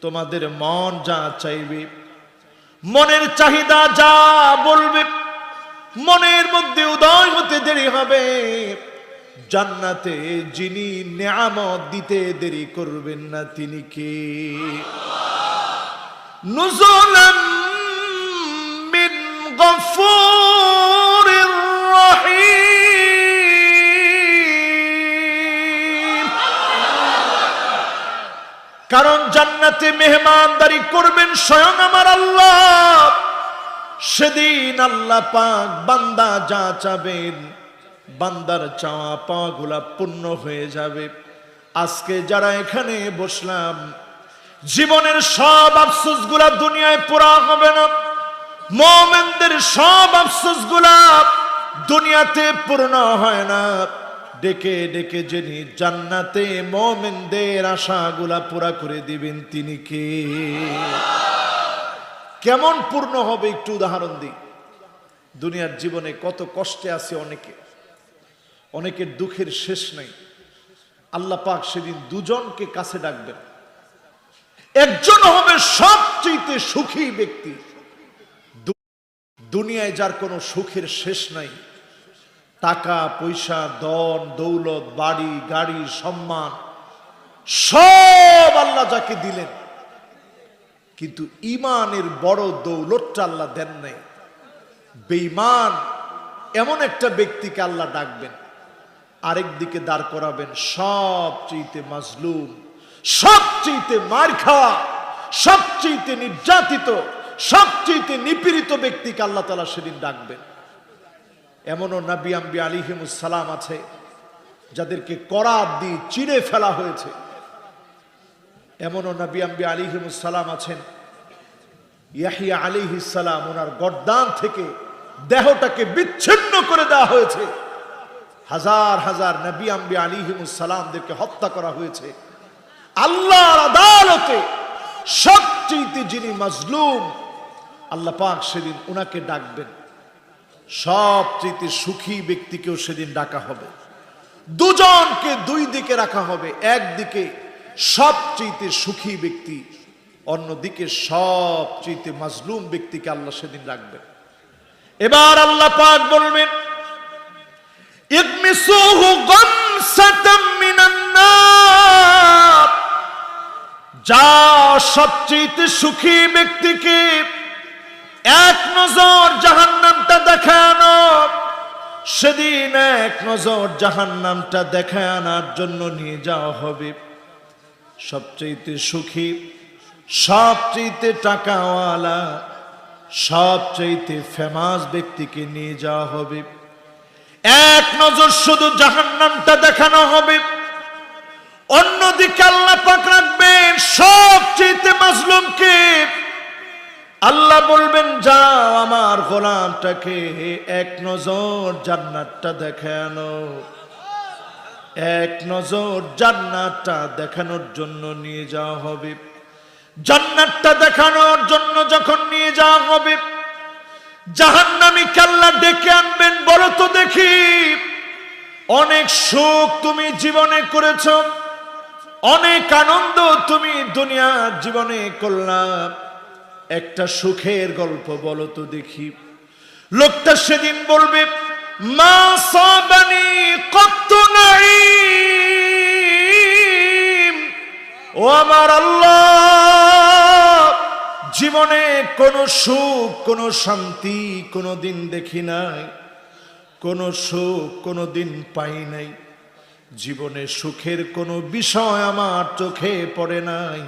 তোমাদের মন যা চাইবে, মনের চাহিদা যা বলবে, মনের মধ্যে উদয় হতে দেরি হবে। জান্নাতে যিনি নিয়ামত দিতে দেরি করবেন না, তিনি কে? কারণ মেহমানদারি করবেন স্বয়ং আমার আল্লাহ। সেদিন আল্লাহ পাক বান্দা যা চাবেন, বান্দার চাওয়া পাওয়া গুলা পূর্ণ হয়ে যাবে। আজকে যারা এখানে বসলাম, জীবনের সব আফসোসগুলা দুনিয়ায় পুরা হবে না। মোমেনদের সব আফসোসগুলা দুনিয়াতে পূর্ণ হয় না। ডেকে ডেকে যিনি জান্নাতে মোমেনদের আশাগুলা পুরা করে দিবেন, তিনি কে? কেমন পূর্ণ হবে একটু উদাহরণ দিই। দুনিয়ার জীবনে কত কষ্টে আছে অনেকে। অনেকের দুঃখের শেষ নেই। আল্লাহ পাক সেদিন দুজনকে কাছে ডাকবেন। একজন হবে সবচেয়ে সুখী ব্যক্তি। দুনিয়ায় যার কোনো সুখের শেষ নাই। টাকা, পয়সা দন দৌলত, বাড়ি, গাড়ি, সম্মান, সব আল্লাহ যাকে দিলেন। কিন্তু ইমানের বড় দৌলতটা আল্লাহ দেন নাই। বেঈমান এমন একটা ব্যক্তিকে আল্লাহ ডাকবেন আরেক দিকে দাঁড় করাবেন সবচেয়ে মাজলুম সবচেয়ে মার খাওয়া সবচেয়ে নির্যাতিত সবচেয়ে নিপীড়িত ব্যক্তিকে আল্লাহ তালা সেদিন ডাকবেন। এমনও নবী আম্বি আলিহিমুসালাম আছে, যাদেরকে করাত দিয়ে চিড়ে ফেলা হয়েছে। এমনও নবী আম্বি আলিহিমুসালাম আছেন, ইয়াহিয়া আলিহিসালাম ওনার গর্দান থেকে দেহটাকে বিচ্ছিন্ন করে দেওয়া হয়েছে। হাজার হাজার নবী আম্বি আলিহিমুসালামদেরকে হত্যা করা হয়েছে। আল্লাহর আদালতে সবচেয়ে যিনি মাজলুম, আল্লাহ পাক সেদিন ওনাকে ডাকবেন। সবচেয়ে সুখী ব্যক্তিকেও সেদিন ডাকা হবে। দুজনকে দুই দিকে রাখা হবে। একদিকে সবচেয়ে সুখী ব্যক্তি অন্যদিকে সবচেয়ে মাজলুম ব্যক্তিকে আল্লাহ সেদিন রাখবেন। এবার আল্লাহ পাক বলবেন যা সবচেয়ে সুখী ব্যক্তিকে এক নজর জাহান্নামটা দেখানো। সেদিন এক নজর জাহান্নামটা দেখে আনার জন্য নিয়ে যাওয়া হবে। সবচেয়ে সুখী সবচেয়ে টাকাওয়ালা সবচেয়ে ফেমাস ব্যক্তিকে নিয়ে যাওয়া হবে। এক নজর শুধু জাহান্নামটা দেখানো হবে। অন্যদিকে আল্লাহ পাক রাখবেন সবচেয়ে মাজলুমকে। আল্লাহ বলবেন, যাও আমার গোলামটাকে এক নজর জান্নাতটা দেখানো। এক নজর জান্নাতটা দেখানোর জন্য নিয়ে যাওয়া হবে। জান্নাতটা দেখানোর জন্য যখন নিয়ে যাওয়া হবে, জাহান্নামী কাল্লা ডেকে আনবেন, বলো তো দেখি, অনেক সুখ তুমি জীবনে করেছ, অনেক আনন্দ তুমি দুনিয়ার জীবনে করলাম। একটা সুখের গল্প বলো তো দেখি। লোকটা সেদিন বলবে, মা সাবানি কত নাই ও আমার আল্লাহ, জীবনে কোনো সুখ, কোনো শান্তি কোনো দিন দেখি নাই। কোনো সুখ কোনো দিন পাই নাই। জীবনে সুখের কোনো বিষয় আমার চোখে পড়ে নাই।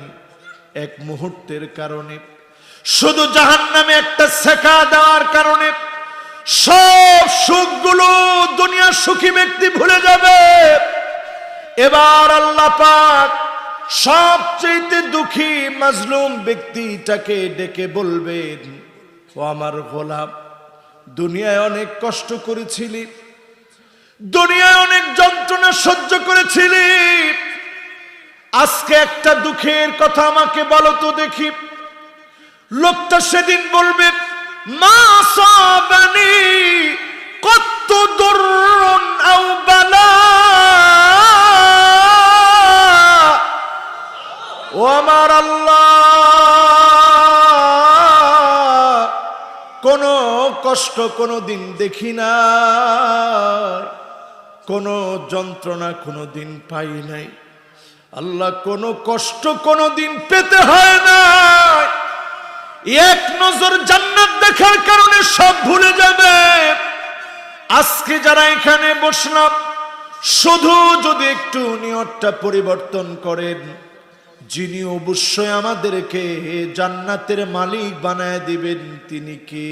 এক মুহূর্তের কারণে শুধু জাহান নামে একটা শেখা দেওয়ার কারণে সব সুখগুলো দুনিয়ার সুখী ব্যক্তি ভুলে যাবে। এবার আল্লাহ পাক সবচেয়ে দুঃখী মাজলুম ব্যক্তিটাকে ডেকে বলবেন, ও আমার গোলাম, দুনিয়ায় অনেক কষ্ট করেছিলি, দুনিয়ায় অনেক যন্ত্রণা সহ্য করেছিলি। আজকে একটা দুঃখের কথা আমাকে বলো তো দেখি। লোকটা সেদিন বলবে, মা কত ও আমার আল্লাহ, কোন কষ্ট কোনো দিন দেখি না কোনো যন্ত্রণা কোনো দিন পাই নাই। আল্লাহ কোনো কষ্ট কোনো দিন পেতে হয় না এক নজর জান্নাত দেখার কারণে সব ভুলে যাবে। আজকে যারা এখানে বসলাম, শুধু যদি একটু নিয়তটা পরিবর্তন করেন, যিনি অবশ্যই আমাদেরকে জান্নাতের মালিক বানায় দিবেন, তিনি কে?